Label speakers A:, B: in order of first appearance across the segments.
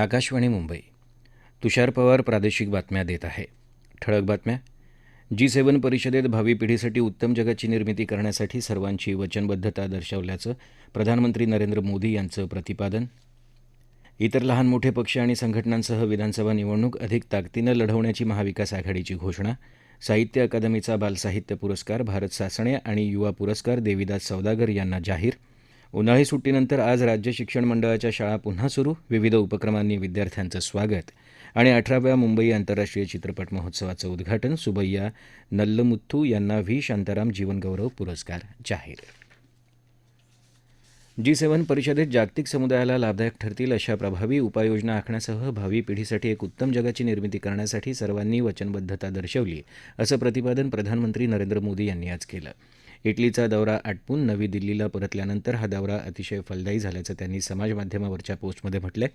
A: आकाशवाणी मुंबई तुषार पवार प्रादेशिक बातम्या देत आहे ठळक बातम्या जी सेवन परिषदेत भावी पिढीसाठी उत्तम जगाची निर्मिती करण्यासाठी सर्वांची वचनबद्धता दर्शवल्याचं प्रधानमंत्री नरेंद्र मोदी यांचं प्रतिपादन इतर लहान मोठे पक्ष आणि संघटनांसह विधानसभा निवडणूक अधिक ताकदीनं लढवण्याची महाविकास आघाडीची घोषणा साहित्य अकादमीचा बालसाहित्य पुरस्कार भारत सासणे आणि युवा पुरस्कार देविदास सौदागर यांना जाहीर उन्हाळी सुट्टीनंतर आज राज्य शिक्षण मंडळाच्या शाळा पुन्हा सुरू विविध उपक्रमांनी विद्यार्थ्यांचं स्वागत आणि अठराव्या मुंबई आंतरराष्ट्रीय चित्रपट महोत्सवाचं उद्घाटन सुबैया नल्लमुथू यांना व्ही शांताराम जीवनगौरव पुरस्कार जाहीर जी सेव्हन परिषदेत जागतिक समुदायाला लाभदायक ठरतील अशा प्रभावी उपाययोजना आखण्यासह भावी पिढीसाठी एक उत्तम जगाची निर्मिती करण्यासाठी सर्वांनी वचनबद्धता दर्शवली असं प्रतिपादन प्रधानमंत्री नरेंद्र मोदी यांनी आज केलं इटलीचा दौरा आटपून नवी दिल्लीला परतल्यानंतर हा दौरा अतिशय फलदायी झाल्याचं त्यांनी समाजमाध्यमावरच्या पोस्टमध्ये म्हटलं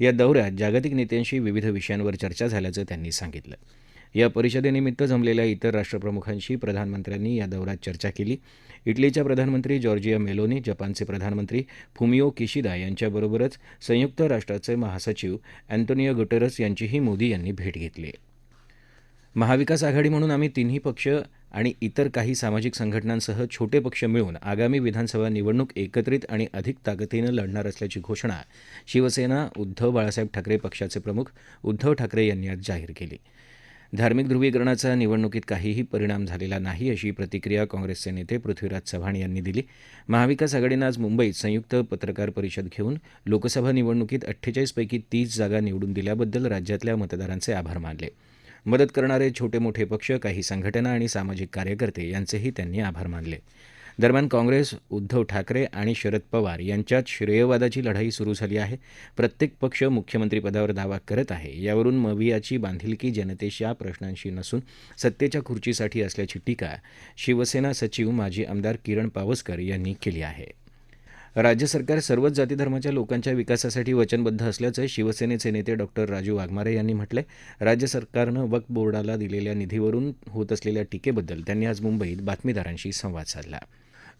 A: या दौऱ्यात जागतिक नेत्यांशी विविध विषयांवर चर्चा झाल्याचं त्यांनी सांगितलं या परिषदेनिमित्त जमलेल्या इतर राष्ट्रप्रमुखांशी प्रधानमंत्र्यांनी या दौऱ्यात चर्चा केली इटलीच्या प्रधानमंत्री जॉर्जिया मेलोनी जपानचे प्रधानमंत्री फुमिओ किशिदा यांच्याबरोबरच संयुक्त राष्ट्राचे महासचिव अँटोनियो गुटेरस यांचीही मोदी यांनी भेट घेतली आहे महाविकास आघाडी म्हणून आम्ही तिन्ही पक्ष आणि इतर काही सामाजिक संघटनांसह छोटे पक्ष मिळून आगामी विधानसभा निवडणूक एकत्रित आणि अधिक ताकदीनं लढणार असल्याची घोषणा शिवसेना उद्धव बाळासाहेब ठाकरे पक्षाचे प्रमुख उद्धव ठाकरे यांनी आज जाहीर केली धार्मिक ध्रुवीकरणाचा निवडणुकीत काहीही परिणाम झालेला नाही अशी प्रतिक्रिया काँग्रेसचे नेते पृथ्वीराज चव्हाण यांनी दिली महाविकास आघाडीनं आज मुंबईत संयुक्त पत्रकार परिषद घेऊन लोकसभा निवडणुकीत अठ्ठेचाळीसपैकी तीस जागा निवडून दिल्याबद्दल राज्यातल्या मतदारांचे आभार मानले मदत करणारे छोटे मोठे पक्ष काही संघटना आणि सामाजिक कार्यकर्ते यांचेही त्यांनी आभार मानले दरम्यान काँग्रेस उद्धव ठाकरे आणि शरद पवार यांच्यात श्रेयवादाची लढाई सुरू झाली आहे प्रत्येक पक्ष मुख्यमंत्रीपदावर दावा करत आहे यावरून मवियाची बांधिलकी जनतेच्या प्रश्नांशी नसून सत्तेच्या खुर्चीसाठी असल्याची टीका शिवसेना सचिव माजी आमदार किरण पावसकर यांनी केली आहे राज्य सरकार सर्वच जातीधर्माच्या लोकांच्या विकासासाठी वचनबद्ध असल्याचं शिवसेनेचे नेते डॉक्टर राजू वाघमारे यांनी म्हटलंय राज्य सरकारनं वक्फ बोर्डाला दिलेल्या निधीवरून होत असलेल्या टीकेबद्दल त्यांनी आज मुंबईत बातमीदारांशी संवाद साधला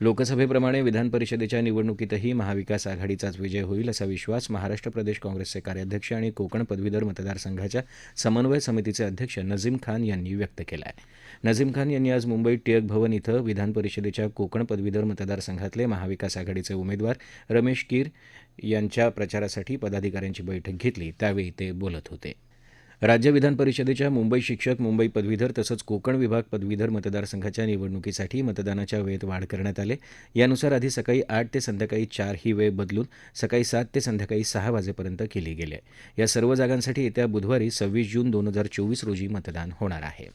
A: लोकसभेप्रमाणे विधानपरिषदेच्या निवडणुकीतही महाविकास आघाडीचाच विजय होईल असा विश्वास महाराष्ट्र प्रदेश काँग्रेसचे कार्याध्यक्ष आणि कोकण पदवीधर मतदारसंघाच्या समन्वय समितीचे अध्यक्ष नझीम खान यांनी व्यक्त केला आहे नझीम खान यांनी आज मुंबईत टिळक भवन इथं विधानपरिषदेच्या कोकण पदवीधर मतदारसंघातले महाविकास आघाडीचे उमेदवार रमेश कीर यांच्या प्रचारासाठी पदाधिकाऱ्यांची बैठक घेतली त्यावेळी ते बोलत होते राज्य विधान परिषदेच्या मुंबई शिक्षक मुंबई पदवीधर तसंच कोकण विभाग पदवीधर मतदारसंघाच्या निवडणुकीसाठी मतदानाच्या वेळेत वाढ करण्यात आले यानुसार आधी सकाळी आठ ते संध्याकाळी चार ही वेळ बदलून सकाळी सात ते संध्याकाळी सहा वाजेपर्यंत केली गेली आहे या सर्व जागांसाठी येत्या बुधवारी सव्वीस जून दोन हजार चोवीस रोजी मतदान होणार आहे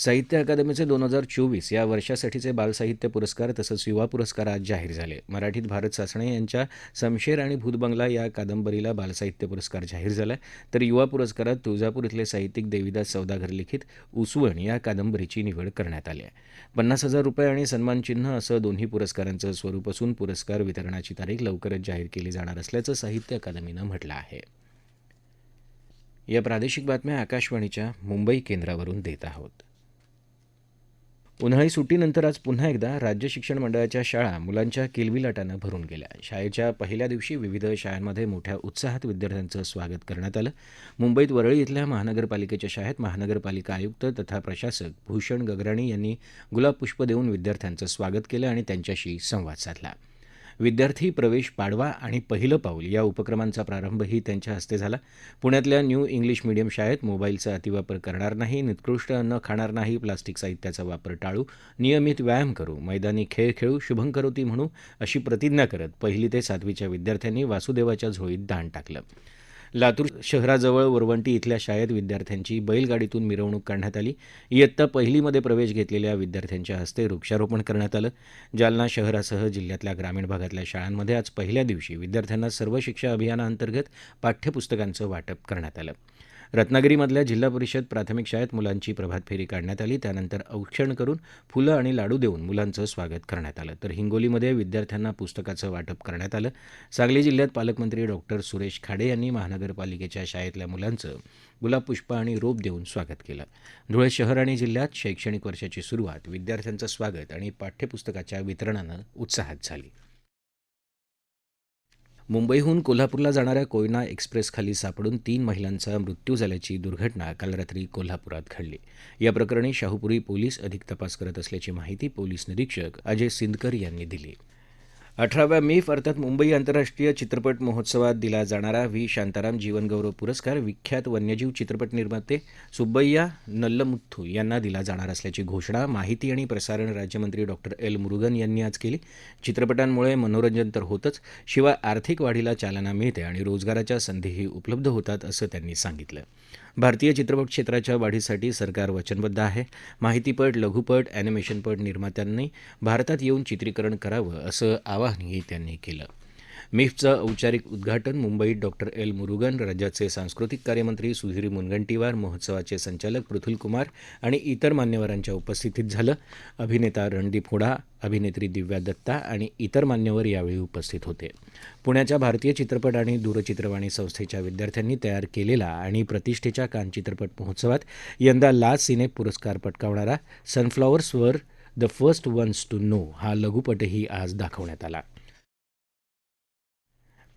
A: साहित्य अकादमीचे दोन हजार चोवीस या वर्षासाठीचे बालसाहित्य पुरस्कार तसंच युवा पुरस्कार आज जाहीर झाले मराठीत भारत सासणे यांच्या समशेर आणि भूतबंगला या कादंबरीला बालसाहित्य पुरस्कार जाहीर झाला तर युवा पुरस्कारात तुळजापूर इथले साहित्यिक देवीदास सौदागर लिखित उसवण या कादंबरीची निवड करण्यात आली आहे पन्नास हजार रुपये आणि सन्मानचिन्ह असं दोन्ही पुरस्कारांचं स्वरूप असून पुरस्कार वितरणाची तारीख लवकरच जाहीर केली जाणार असल्याचं साहित्य अकादमीनं म्हटलं आहे या प्रादेशिक बातम्या आकाशवाणीच्या मुंबई केंद्रावरून देत आहोत उन्हाळी सुट्टीनंतर आज पुन्हा एकदा राज्य शिक्षण मंडळाच्या शाळा मुलांच्या लाटानं भरून गेल्या शाळेच्या पहिल्या दिवशी विविध शाळांमध्ये मोठ्या उत्साहात विद्यार्थ्यांचं स्वागत करण्यात आलं मुंबईत वरळी इथल्या महानगरपालिकेच्या शाळेत महानगरपालिका आयुक्त तथा प्रशासक भूषण गगराणी यांनी गुलाब पुष्प देऊन विद्यार्थ्यांचं स्वागत केलं आणि त्यांच्याशी संवाद साधला विद्यार्थी प्रवेश पाडवा आणि पहिलं पाऊल या उपक्रमांचा प्रारंभही त्यांच्या हस्ते झाला पुण्यातल्या न्यू इंग्लिश मिडियम शाळेत मोबाईलचा अतिवापर करणार नाही निकृष्ट अन्न खाणार नाही प्लास्टिक साहित्याचा वापर टाळू नियमित व्यायाम करू मैदानी खेळ खेळू शुभंकरोती म्हणू अशी प्रतिज्ञा करत पहिली ते सातवीच्या विद्यार्थ्यांनी वासुदेवाच्या झोळीत दान टाकलं लातूर शहराजवळ वरवंटी इथल्या शाळेत विद्यार्थ्यांची बैलगाडीतून मिरवणूक काढण्यात आली इयत्ता पहिलीमध्ये प्रवेश घेतलेल्या विद्यार्थ्यांच्या हस्ते वृक्षारोपण करण्यात आलं जालना शहरासह जिल्ह्यातल्या ग्रामीण भागातल्या शाळांमध्ये आज पहिल्या दिवशी विद्यार्थ्यांना सर्व शिक्षा अभियानाअंतर्गत पाठ्यपुस्तकांचं वाटप करण्यात आलं रत्नागिरीमधल्या जिल्हा परिषद प्राथमिक शाळेत मुलांची प्रभात फेरी काढण्यात आली त्यानंतर औक्षण करून फुलं आणि लाडू देऊन मुलांचं स्वागत करण्यात आलं तर हिंगोलीमध्ये विद्यार्थ्यांना पुस्तकाचं वाटप करण्यात आलं सांगली जिल्ह्यात पालकमंत्री डॉक्टर सुरेश खाडे यांनी महानगरपालिकेच्या शाळेतल्या मुलांचं गुलाबपुष्प आणि रोप देऊन स्वागत केलं धुळे शहर आणि जिल्ह्यात शैक्षणिक वर्षाची सुरुवात विद्यार्थ्यांचं स्वागत आणि पाठ्यपुस्तकाच्या वितरणानं उत्साहात झाली मुंबईहून कोल्हापूरला जाणाऱ्या कोयना एक्सप्रेसखाली सापडून तीन महिलांचा मृत्यू झाल्याची दुर्घटना काल रात्री कोल्हापुरात घडली या प्रकरणी शाहूपुरी पोलीस अधिक तपास करत असल्याची माहिती पोलीस निरीक्षक अजय सिंदकर यांनी दिली अठराव्या मिफ अर्थात मुंबई आंतरराष्ट्रीय चित्रपट महोत्सवात दिला जाणारा व्ही शांताराम जीवनगौरव पुरस्कार विख्यात वन्यजीव चित्रपट निर्माते सुब्बय्या नल्लमुथू यांना दिला जाणार असल्याची घोषणा माहिती आणि प्रसारण राज्यमंत्री डॉक्टर एल मुरुगन यांनी आज केली चित्रपटांमुळे मनोरंजन तर होतंच शिवाय आर्थिक वाढीला चालना मिळते आणि रोजगाराच्या संधीही उपलब्ध होतात असं त्यांनी सांगितलं भारतीय चित्रपट क्षेत्राच्या वाढीसाठी सरकार वचनबद्ध आहे माहितीपट लघुपट अॅनिमेशनपट निर्मात्यांनी भारतात येऊन चित्रीकरण करावं असं आवाहनही त्यांनी केलं मिफचं औपचारिक उद्घाटन मुंबईत डॉक्टर एल मुरुगन राज्याचे सांस्कृतिक कार्यमंत्री सुधीर मुनगंटीवार महोत्सवाचे संचालक पृथुल कुमार आणि इतर मान्यवरांच्या उपस्थितीत झालं अभिनेता रणदीप हुडा अभिनेत्री दिव्या दत्ता आणि इतर मान्यवर यावेळी उपस्थित होते पुण्याच्या भारतीय चित्रपट आणि दूरचित्रवाणी संस्थेच्या विद्यार्थ्यांनी तयार केलेला आणि प्रतिष्ठेच्या कान चित्रपट महोत्सवात यंदा ला सिने पुरस्कार पटकावणारा सनफ्लॉवर्सवर the first ones to know हा लघुपटही आज दाखवण्यात आला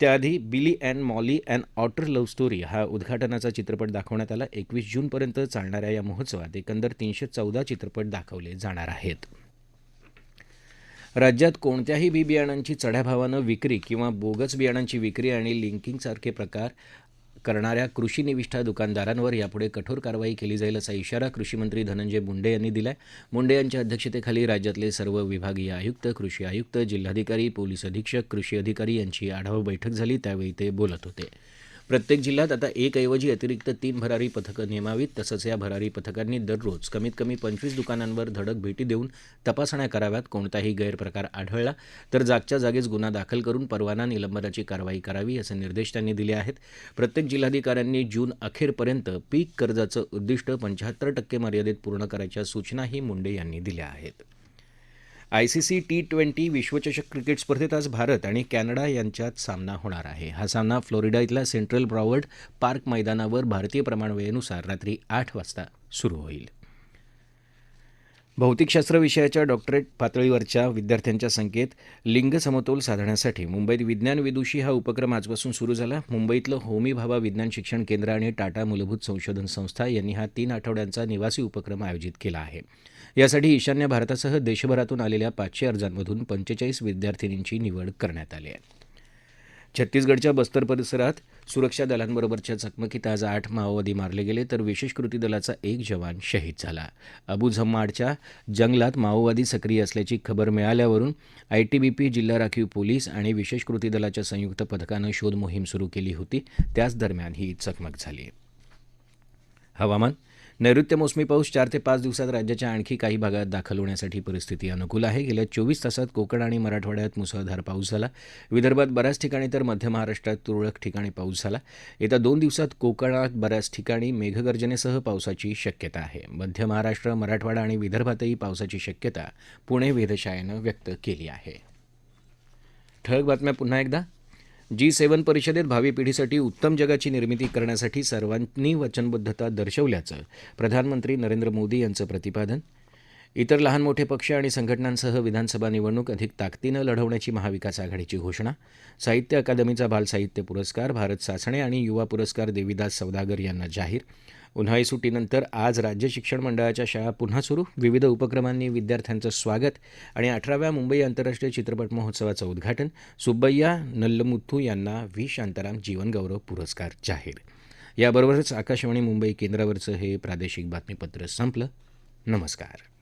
A: त्याआधी Billy and Molly and otter love story हा उद्घाटनाचा चित्रपट दाखवण्यात आला एकवीस जूनपर्यंत चालणाऱ्या या महोत्सवात एकंदर तीनशे चौदा चित्रपट दाखवले जाणार आहेत राज्यात कोणत्याही बी बियाणांची चढ्या विक्री किंवा बोगस बियाणांची विक्री आणि लिंकिंगसारखे प्रकार करणाऱ्या कृषी निविष्ठा दुकानदारांवर यापुढे कठोर कारवाई केली जाईल असा इशारा कृषीमंत्री धनंजय मुंडे यांनी दिला मुंडे यांच्या अध्यक्षतेखाली राज्यातले सर्व विभागीय आयुक्त कृषी आयुक्त जिल्हाधिकारी पोलीस अधीक्षक कृषी अधिकारी यांची आढावा बैठक झाली त्यावेळी ते बोलत होते प्रत्येक जिल्ह्यात आता एकऐवजी अतिरिक्त तीन भरारी पथकं नेमावीत तसंच या भरारी पथकांनी दररोज कमीत कमी पंचवीस दुकानांवर धडक भेटी देऊन तपासण्या कराव्यात कोणताही गैरप्रकार आढळला तर जागच्या जागीच गुन्हा दाखल करून परवाना निलंबनाची कारवाई करावी असे निर्देश त्यांनी दिले आहेत प्रत्येक जिल्हाधिकाऱ्यांनी जून अखेरपर्यंत पीक कर्जाचं उद्दिष्ट पंच्याहत्तर टक्के मर्यादेत पूर्ण करायच्या सूचनाही मुंडे यांनी दिल्या आहेत आयसीसी टी ट्वेंटी विश्वचषक क्रिकेट स्पर्धेत आज भारत आणि कॅनडा यांच्यात सामना होणार आहे हा सामना फ्लोरिडा इथल्या सेंट्रल ब्रॉवर्ड पार्क मैदानावर भारतीय प्रमाणवेळेनुसार रात्री आठ वाजता सुरू होईल भौतिकशास्त्र विषयाच्या डॉक्टरेट पातळीवरच्या विद्यार्थ्यांच्या संख्येत लिंग समतोल साधण्यासाठी मुंबईत विज्ञान विदुषी हा उपक्रम आजपासून सुरू झाला मुंबईतलं होमी भाभा विज्ञान शिक्षण केंद्र आणि टाटा मूलभूत संशोधन संस्था यांनी हा तीन आठवड्यांचा निवासी उपक्रम आयोजित केला आहे यासाठी ईशान्य भारतासह देशभरातून आलेल्या पाचशे अर्जांमधून पंचेचाळीस विद्यार्थिनींची निवड करण्यात आली आहे छत्तीसगडच्या बस्तर परिसरात सुरक्षा दलांबरोबरच्या चकमकीत आज आठ माओवादी मारले गेले तर विशेष कृती दलाचा एक जवान शहीद झाला अबू झम्माडच्या जंगलात माओवादी सक्रिय असल्याची खबर मिळाल्यावरून आयटीबीपी जिल्हा राखीव पोलीस आणि विशेष कृती दलाच्या संयुक्त पथकानं शोध मोहीम सुरू केली होती त्याच दरम्यान ही चकमक झाली हवामान नैऋत्य मोसमी पाऊस चार ते पाच दिवसात राज्याच्या आणखी काही भागात दाखल होण्यासाठी परिस्थिती अनुकूल आहे गेल्या चोवीस तासात कोकण आणि मराठवाड्यात मुसळधार पाऊस झाला विदर्भात बऱ्याच ठिकाणी तर मध्य महाराष्ट्रात तुरळक ठिकाणी पाऊस झाला येत्या दोन दिवसात कोकणात बऱ्याच ठिकाणी मेघगर्जनेसह पावसाची शक्यता आहे मध्य महाराष्ट्र मराठवाडा आणि विदर्भातही पावसाची शक्यता पुणे वेधशाळेनं व्यक्त केली आहे ठळक बातम्या पुन्हा एकदा जी सेव्हन परिषदेत भावी पिढीसाठी उत्तम जगाची निर्मिती करण्यासाठी सर्वांनी वचनबद्धता दर्शवल्याचं प्रधानमंत्री नरेंद्र मोदी यांचं प्रतिपादन इतर लहान मोठे पक्ष आणि संघटनांसह विधानसभा निवडणूक अधिक ताकदीनं लढवण्याची महाविकास आघाडीची घोषणा साहित्य अकादमीचा बाल साहित्य पुरस्कार भारत सासणे आणि युवा पुरस्कार देविदास सौदागर यांना जाहीर उन्हाळी सुट्टीनंतर आज राज्य शिक्षण मंडळाच्या शाळा पुन्हा सुरू विविध उपक्रमांनी विद्यार्थ्यांचं स्वागत आणि अठराव्या मुंबई आंतरराष्ट्रीय चित्रपट महोत्सवाचं उद्घाटन सुब्बय्या नल्लमुथू यांना व्ही शांताराम जीवनगौरव पुरस्कार जाहीर याबरोबरच आकाशवाणी मुंबई केंद्रावरचं हे प्रादेशिक बातमीपत्र संपलं नमस्कार